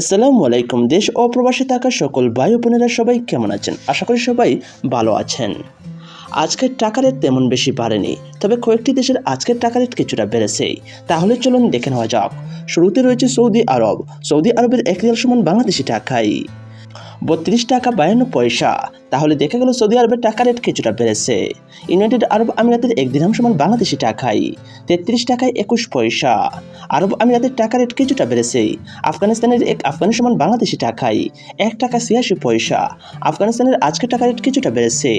আসসালামু আলাইকুম, দেশ ও থাকা সকল ভাই বোনেরা সবাই কেমন আছেন? আশা করি সবাই ভালো আছেন। আজকের টাকা রেট তেমন বেশি বাড়েনি, তবে কয়েকটি দেশের আজকের টাকা রেট কিছুটা বেড়েছে। তাহলে চলুন দেখে নেওয়া যাক। শুরুতে রয়েছে সৌদি আরব। সৌদি আরবের এক রিয়াল সমান বাংলাদেশি টাকাই বত্রিশ টাকা বায়ান্ন পয়সা। তাহলে দেখা গেল সৌদি আরবের টাকা রেট কিছুটা বেড়েছে। ইউনাইটেড আরব আমিরাতের এক দিরহাম সমান বাংলাদেশি টাকাই, তেত্রিশ টাকায় একুশ পয়সা। আরব আমিরাতের টাকা রেট কিছুটা বেড়েছে, আফগানিস্তানের এক আফগানি সমান বাংলাদেশি টাকাই, এক টাকা ছিয়াশি পয়সা। আফগানিস্তানের আজকের টাকা রেট কিছুটা বেড়েছে,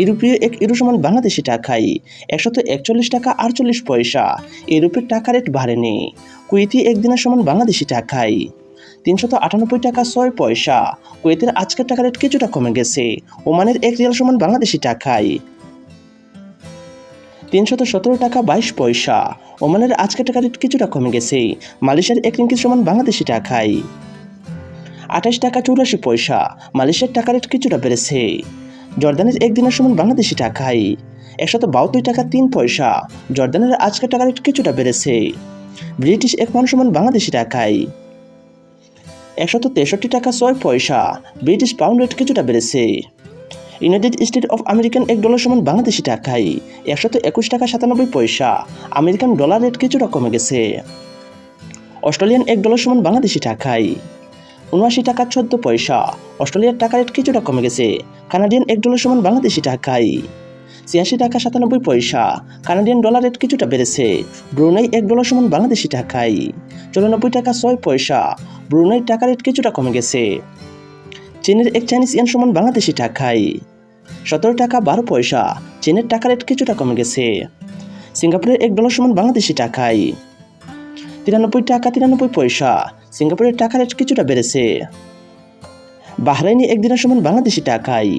ইউরোপীয় এক ইউরো সমান বাংলাদেশি টাকাই, একশত একচল্লিশ টাকা আটচল্লিশ পয়সা। ইউরোপের টাকা রেট বাড়েনি কুইতি একদিনের সমান বাংলাদেশি টাকাই। তিনশত আটানব্বই টাকা ছয় পয়সা। কুয়েতের আজকের টাকা রেট কিছুটা কমে গেছে। ওমানের এক রিয়াল সমান বাংলাদেশি টাকায়। তিনশত সতেরো টাকা বাইশ পয়সা। ওমানের আজকের টাকা রেট কিছুটা কমে গেছে। মালয়েশিয়ার এক রিঙ্কির সমান বাংলাদেশি টাকায়। আঠাশ টাকা চৌরাশি পয়সা। মালয়েশিয়ার টাকা রেট কিছুটা বেড়েছে। জর্দানের একদিনের সমান বাংলাদেশি টাকায়। একশত বাহাত্তর টাকা তিন পয়সা। জর্দানের আজকের টাকা রেট কিছুটা বেড়েছে। ব্রিটিশ এক মান সমান বাংলাদেশি টাকায়। একশত তেষট্টি টাকা ছয় পয়সা। ব্রিটিশ পাউন্ড রেট কিছুটা বেড়েছে। ইউনাইটেড স্টেট অফ আমেরিকান এক ডলার সমান বাংলাদেশি টাকায় একশত একুশ টাকা সাতানব্বই পয়সা। আমেরিকান ডলার রেট কিছুটা কমে গেছে। অস্ট্রেলিয়ান এক ডলার সমান বাংলাদেশি টাকায় উনআশি টাকা চোদ্দ পয়সা। অস্ট্রেলিয়ার টাকা রেট কিছুটা কমে গেছে। কানাডিয়ান এক ডলার সমান বাংলাদেশি টাকায় ছিয়াশি টাকা সাতানব্বই পয়সা। কানাডিয়ান ডলার রেট কিছুটা বেড়েছে। ব্রুনাই এক ডলার সমান বাংলাদেশি টাকায় চুরানব্বই টাকা ছয় পয়সা। ব্রুনাইয়ের টাকা রেট কিছুটা কমে গেছে। চীনের এক চাইনিজ ইয়ান সমান বাংলাদেশি টাকায়। সতেরো টাকা বারো পয়সা, চীনের টাকা রেট কিছুটা কমে গেছে। সিঙ্গাপুরের এক ডলার সমান বাংলাদেশি টাকায়। তিরানব্বই টাকা তিরানব্বই পয়সা, সিঙ্গাপুরের টাকা রেট কিছুটা বেড়েছে। বাহরাইনি একদিনের সমান বাংলাদেশি টাকায়।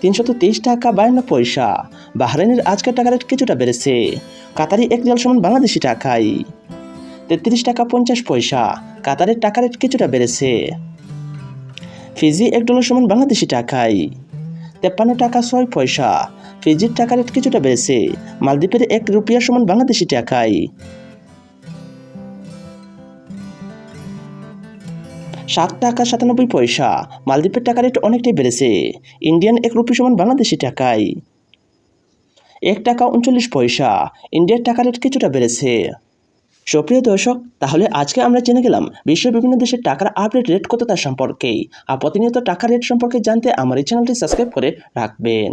তিনশত তেইশ টাকা বায়ান্ন পয়সা, বাহরাইনের আজকের টাকা রেট কিছুটা বেড়েছে। কাতারি এক রিয়াল সমান বাংলাদেশি টাকায়। তেত্রিশ টাকা পঞ্চাশ পয়সা। কাতারের টাকা রেট কিছুটা বেড়েছে। ফিজি এক ডলার সমান বাংলাদেশি টাকায়। তেপ্পান্ন টাকা ছয় পয়সা। ফিজির টাকা রেট কিছুটা বেড়েছে। মালদ্বীপের এক রুপিয়ার সমান বাংলাদেশি টাকায়। সাত টাকা সাতানব্বই পয়সা। মালদ্বীপের টাকা রেট অনেকটাই বেড়েছে। ইন্ডিয়ান এক রুপি সমান বাংলাদেশি টাকায়। এক টাকা উনচল্লিশ পয়সা। ইন্ডিয়ার টাকা রেট কিছুটা বেড়েছে। সুপ্রিয় দর্শক, তাহলে আজকে আমরা জেনে গেলাম বিশ্বের বিভিন্ন দেশের টাকার আপডেট রেট কত তার সম্পর্কে আর প্রতিনিয়ত টাকার রেট সম্পর্কে জানতে আমার এই চ্যানেলটি সাবস্ক্রাইব করে রাখবেন।